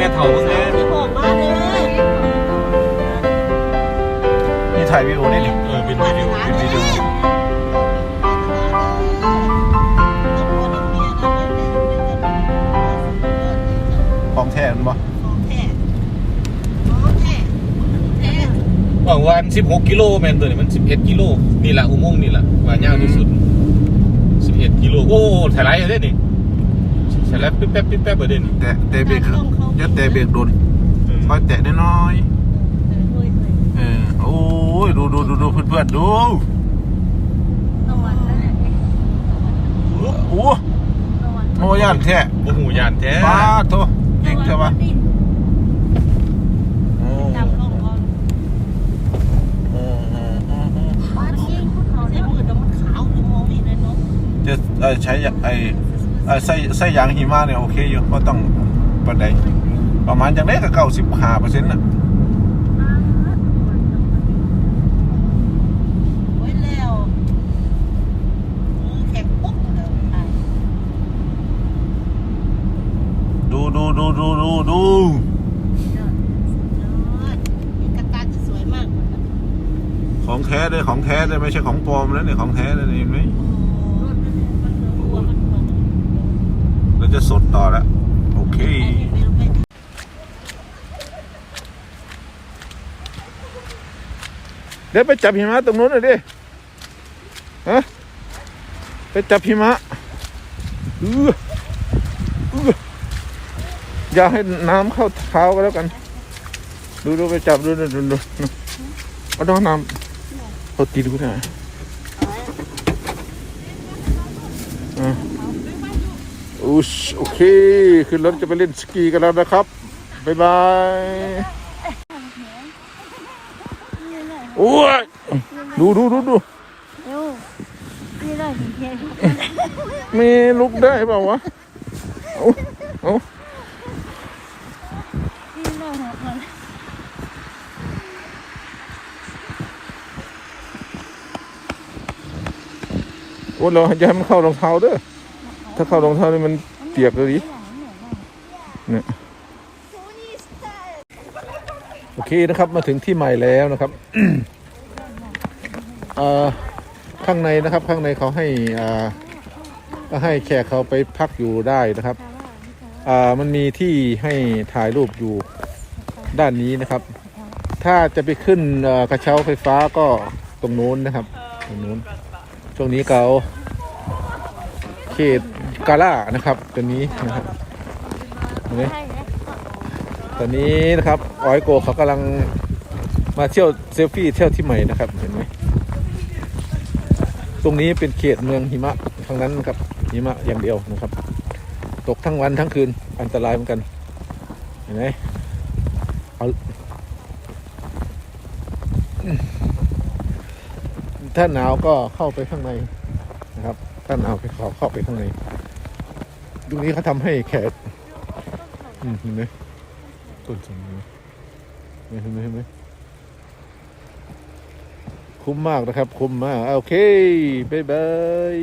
ม่เฒ่าเพิ่งเนี่ยที่บอกมาเลยนี่ถ่ายวิดีโอได้นี่เออเป็นวิดีโอเป็นวิดีโอของแท้มันบ่หวังวัน16 กิโลแม่นตัวนี้มัน 11 กิโลนี่แหละอุโมงค์นี่แหละว่ายาวที่สุด 11 กิโลโอ้ถ่ายไรเด้นี่ ถ่ายไรปิ๊บแป๊บปิ๊บแป๊บเด้นี่แต่แต่เบรกยัดแต่เบรกโดนคอยแตะน้อยๆเออโอ้ยดูดูดูดูเพื่อนๆดูโอ้โอ้ย่านแท้โอ้โหยานแท้ป้าโตเก่งใช่ปะโอ้โอ้โอ้โอ้โอ้จะเอ่อใช้ไอ้เอ่อใส่ใส่ยางหิมะเนี่ยโอเคอยู่ก็ต้องปันใดประมาณจังได้ก็เก้าสิบห้าเปอร์เซ็นต์น่ะดูดูดูดูดูดูสวยมากของแท้เลยของแท้เลยไม่ใช่ของปลอมแล้วเนี่ยของแท้เลยเห็นไหมเร จะสดต่อแล้ว โอเค เดี๋ยวไปจับหิมะตรงนู้นเลยดิฮะไปจับหิมะเออเอออย่าให้น้ำเข้าเท้าก็แล้วกัน ดูดูไปจับดูดูดูดูเอาน้องน้ำเอาตีดูหน่อยอะ อุชโอเค ขึ้นรถจะไปเล่นสกีกันแล้วนะครับ บ๊ายบายโอ้ยดูดูดูดูมีลุกได้เปล่าวะเอาเอาโอ้เราอย่าให้มันเข้ารองเท้าเด้อ ถ้าเข้ารองเท้านี่มันเปียกเลยดิเนี่ยโอเคนะครับมาถึงที่ใหม่แล้วนะครับอ่อข้างในนะครับ ข้างในเขาให้อ่าให้แขกเขาไปพักอยู่ได้นะครับอ่ามันมีที่ให้ถ่ายรูปอยู่ด้านนี้นะครับ ถ้าจะไปขึ้นกระเช้าไฟฟ้าก็ตรงนู้นนะครับ ตรงนู้นช่วงนี้เขา กาล่านะครับตัวนี้นะครับเห็นไหมตอนนี้นะครับออยโกเขากำลังมาเที่ยวเซลฟี่เที่ยวที่ใหม่นะครับเห็นไหมตรงนี้เป็นเขตเมืองหิมะทั้งนั้นครับหิมะอย่างเดียวนะครับ ตกทั้งวันทั้งคืนอันตรายเหมือนกันเห็นไหมเอาถ้าหนาวก็เข้าไปข้างในนะครับ ถ้าหนาไปขอเข้าไปข้างในตรงนี้เขาทำให้แขกอืมเห็นไหมต้นสนเห็นไหมเห็นไหมเห็นไหมคุ้มมากนะครับ คุ้มมาก โอเค บ๊ายบาย